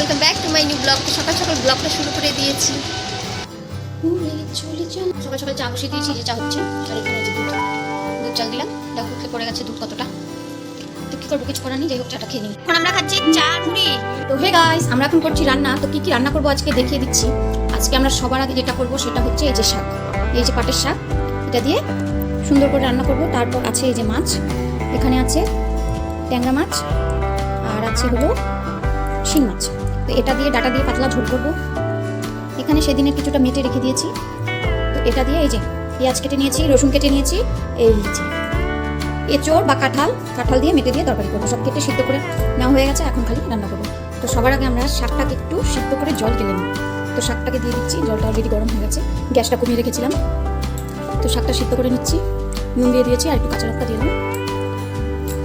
Welcome back to my new blog সকাল সকাল ব্লগটা শুরু করে দিয়েছি। সকাল সকাল চা বসিয়ে দিয়েছি যে চা হচ্ছে। আর এখানে যে দুধ দুধ চাল দিলাম। দেখো উঠে পড়ে গেছে দুধ কতটা। তো কি করব কিছু করার নেই যাই হোক চাটা খেয়ে নিই। এখন আমরা খাচ্ছি চা মুড়ি। তো হে গাইস আমরা এখন করছি রান্না। তো কি কি রান্না করব আজকে দেখিয়ে দিচ্ছি। আজকে আমরা সবার আগে যেটা করব সেটা হচ্ছে এই যে শাক। এই যে পাটের শাক। এটা দিয়ে সুন্দর করে রান্না করব। তারপর আছে এই যে মাছ। এখানে আছে ট্যাংরা মাছ। আর আছে হলো শিং মাছ। তো এটা দিয়ে ডাটা দিয়ে পাতলা ঝোল করব। এখানে সেদিনে কিছুটা মেটে রেখে দিয়েছি। তো এটা দিয়ে এই যে পেঁয়াজ কেটে নিয়েছি, রসুন কেটে নিয়েছি, এই যে এঁচোড় বা কাঁঠাল কাঁঠাল দিয়ে মেটে দিয়ে তরকারি করব। সব কেটে সিদ্ধ করে নেওয়া হয়ে গেছে, এখন খালি রান্না করব। তো সবার আগে আমরা শাকটাকে একটু সিদ্ধ করে জল ঢেলে নিই তো শাকটাকে দিয়ে দিচ্ছি, জলটা অলরেডি গরম হয়ে গেছে। গ্যাসটা কমিয়ে রেখেছিলাম। তো শাকটা সিদ্ধ করে নিচ্ছি, নুন দিয়ে দিয়েছি আর একটু কাঁচা লঙ্কা দিয়ে তো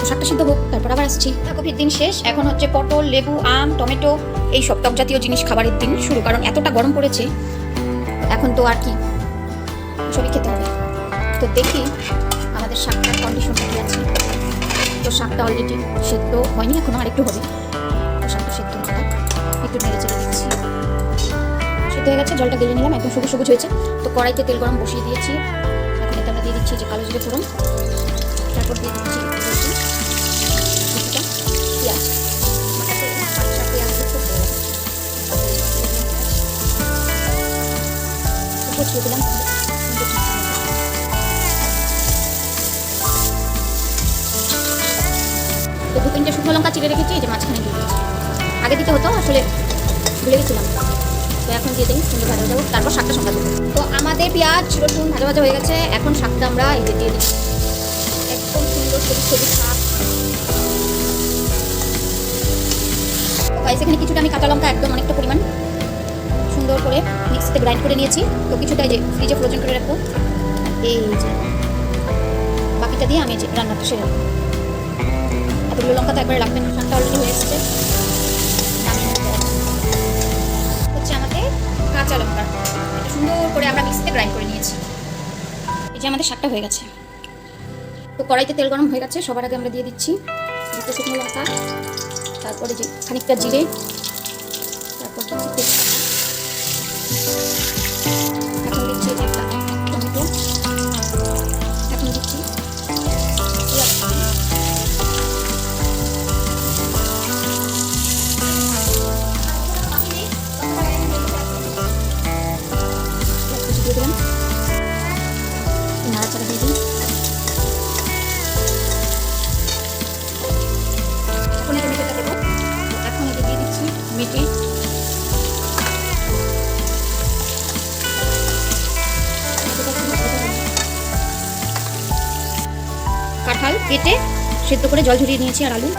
শাকটা সিদ্ধ হোক, তারপর আবার আসছি। কফির দিন শেষ। এখন হচ্ছে পটল, লেবু, আম, টমেটো, এই সব টক জাতীয় জিনিস খাবারের দিন শুরু, কারণ এতটা গরম পড়েছে, এখন তো আর কি সবই খেতে হবে। তো দেখি আমাদের শাকটার কন্ডিশনটা কি আছে। তো শাকটা অলরেডি সেদ্ধ হয়নি, এখনও আর একটু হবে। শাকটা সেদ্ধ হয়ে একটু নেড়ে চেড়ে দিচ্ছি। হয়ে গেছে, জলটা গেলে নিলাম, একদম সবুজ সবুজ হয়েছে। তো কড়াইতে তেল গরম বসিয়ে দিয়েছি। এখন এতে আমরা দিয়ে দিচ্ছি যে কালো জিরে ফোড়ন। তারপর দিয়ে দিচ্ছি ছুঁয়ে দিলাম। তো দু তিনটে শুকনো লঙ্কা চিড়ে রেখেছি, এই যে মাঝখানে দিয়ে আগে দিতে হতো, আসলে ভুলে গেছিলাম। তো এখন দিয়ে দিই সুন্দর ভাজা যাব। তারপর শাকটা সঙ্গে দেবো তো আমাদের পেঁয়াজ, রসুন ভাজা ভাজা হয়ে গেছে। এখন শাকটা আমরা এই যে দিয়ে দিচ্ছি। একদম সুন্দর সবুজ সবুজ শাক। গাইস এখানে কিছুটা আমি কাঁচা লঙ্কা একদম অনেকটা পরিমাণ সুন্দর করে মিক্সিতে গ্রাইন্ড করে নিয়েছি। তো কিছুটা যে ফ্রিজে ফ্রোজেন করে রাখব। এই যে বাকিটা দিয়ে আমি যে রান্নাটা সেরে নেব। এতগুলো লঙ্কা তো একবারে লাগবে না শাকটা অলরেডি হয়ে এসেছে। হচ্ছে আমাদের কাঁচা লঙ্কা। এটা সুন্দর করে আমরা মিক্সিতে গ্রাইন্ড করে নিয়েছি। এই যে আমাদের শাকটা হয়ে গেছে। তো কড়াইতে তেল গরম হয়ে গেছে, সবার আগে আমরা দিয়ে দিচ্ছি দুটো শুকনো লঙ্কা, তারপরে যে খানিকটা জিরে, তারপর দিচ্ছি কেটে সেদ্ধ করে জল ঝরিয়ে নিয়েছি আর আলু।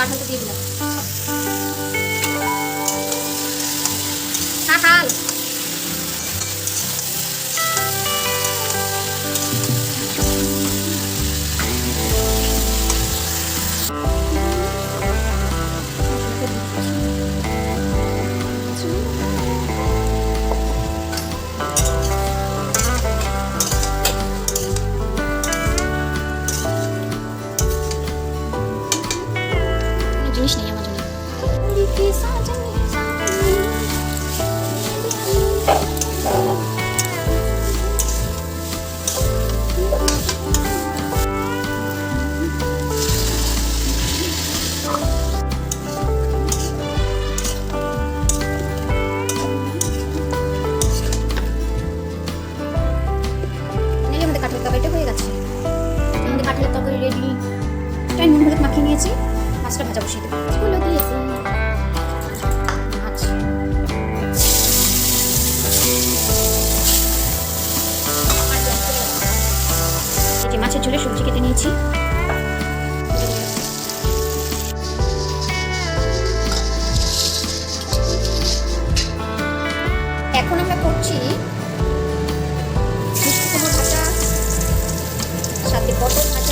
কাঁঠালটা দিয়ে দিলাম। তাই নুন হলুদ মাখিয়ে নিয়েছি। মাছটা ভাজা বসিয়ে দেবো। এগুলো দিয়ে মাছ যে মাছের ঝোলে সবজি কেটে নিয়েছি। এখন আমরা করছি সাথে পটল ভাজা।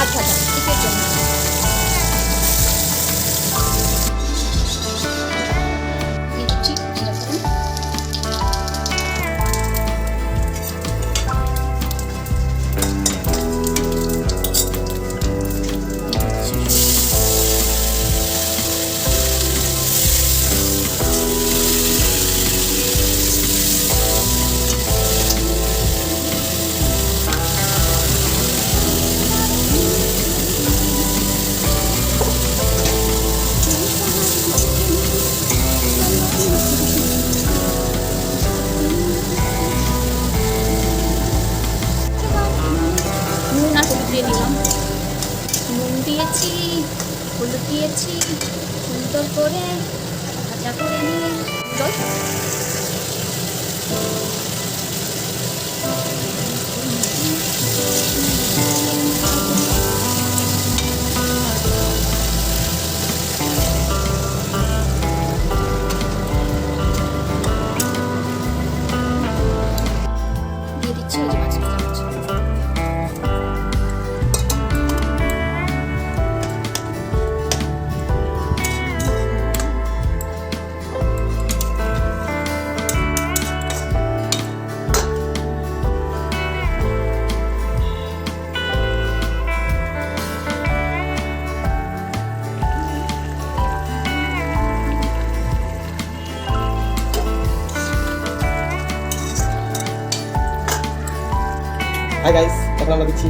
আর দুটো মাছ ভাজা সুন্দর করে ভাজা করে নিয়ে জল দিয়ে হাই গাইস এখন আমরা দিচ্ছি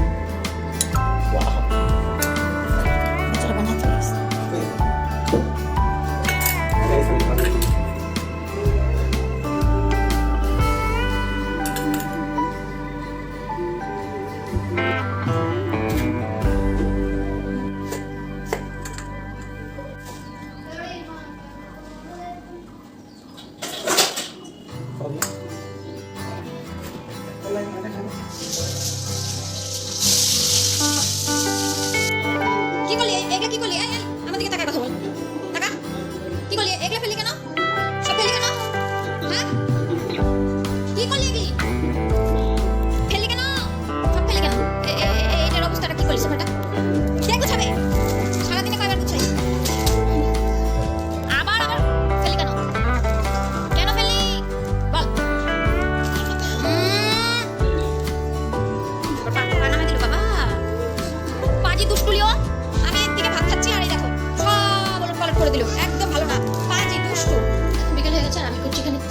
কি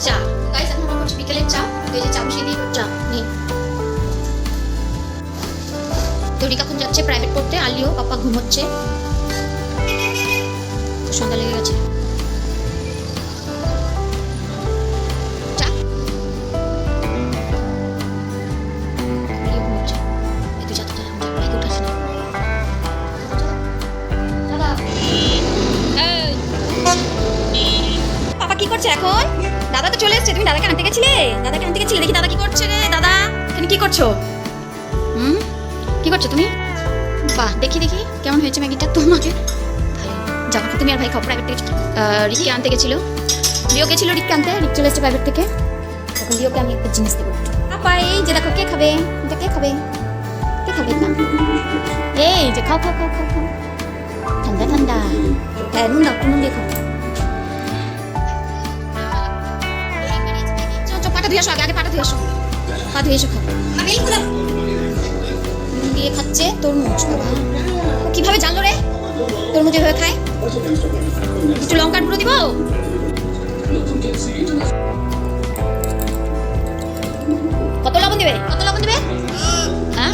চা। গাইস এখন আমরা করছি বিকেলের চা। এই যে চা বসিয়ে দিই। চা নেই তো এখন যাচ্ছে প্রাইভেট পড়তে আলিও, পাপা ঘুমোচ্ছে। সন্ধ্যা লেগে গেছে। কি করছে এখন? দাদা তো চলে এসেছে, তুমি দাদাকে আনতে গেছিলে? দাদাকে আনতে গেছিলে? দেখি দাদা কি করছে রে। দাদা এখানে কি করছ? হুম? কি করছ তুমি? বাহ, দেখি দেখি, কেমন হয়েছে ম্যাগিটা তোমাকে? যাও তুমি আর ভাই খাও প্রাইভেট থেকে রিককে আনতে গেছিল। লিও গেছিল রিককে আনতে রিক চলে এসেছে প্রাইভেট থেকে। তখন লিওকে আমি একটা জিনিস দেবো। আপা এই যে দেখো, কে খাবে? এটা কে খাবে? কে খাবে? না। এই যে খাও খাও খাও খাও খাও। ঠান্ডা ঠান্ডা। হ্যাঁ নুন দাও, নুন দিয়ে খাও। পাটা ধুয়ে আসো আগে আগে পাটা ধুয়ে আসো পা ধুয়ে এসো নুন দিয়ে খাচ্ছে তরমুজ বাবা। কীভাবে জানলো রে? তরমুজ এভাবে খায়? একটু লঙ্কার গুঁড়ো দিব? কত লবণ দেবে? কত লবণ দেবে? হ্যাঁ?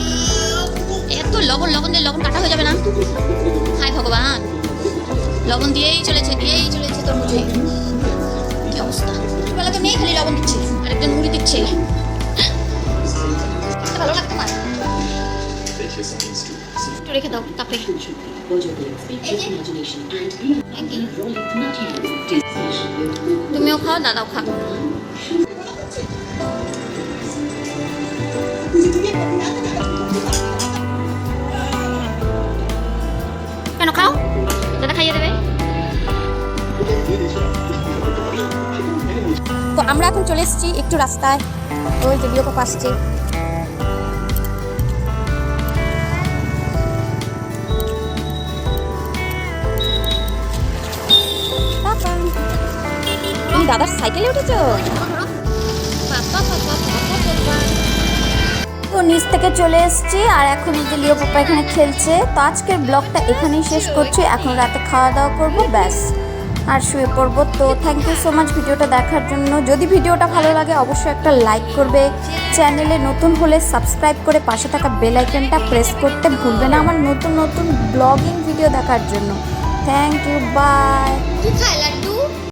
এত লবণ লবণ দিয়ে লবণ কাটা হয়ে যাবে না? হায় ভগবান। লবণ দিয়েই চলেছে দিয়েই চলেছে তরমুজে। কি অবস্থা? বেলা তো নেই খালি লবণ দিচ্ছে। আরেকজন মুড়ি দিচ্ছে। ভালো লাগতে পারে একটু রেখে দাও কাপে তুমিও খাও, দাদাও খাও কেন খাও? দাদা খাইয়ে দেবে। তো আমরা এখন চলে এসেছি একটু রাস্তায়। ওই যে বিয়োগ আসছে দাদার সাইকেলে উঠেছো? তো নিচ থেকে চলে এসেছি, আর এখন এই যে লিও পাপা এখানে খেলছে, তো আজকের ব্লগটা এখানেই শেষ করছি, এখন রাতে খাওয়া দাওয়া করব, ব্যাস। আর শুয়ে পড়ব। তো থ্যাংক ইউ সো মাচ ভিডিওটা দেখার জন্য। যদি ভিডিওটা ভালো লাগে, অবশ্যই একটা লাইক করবে। চ্যানেলে নতুন হলে সাবস্ক্রাইব করে পাশে থাকা বেল আইকনটা প্রেস করতে ভুলবে না আমার নতুন নতুন ব্লগিং ভিডিও দেখার জন্য। Thank you by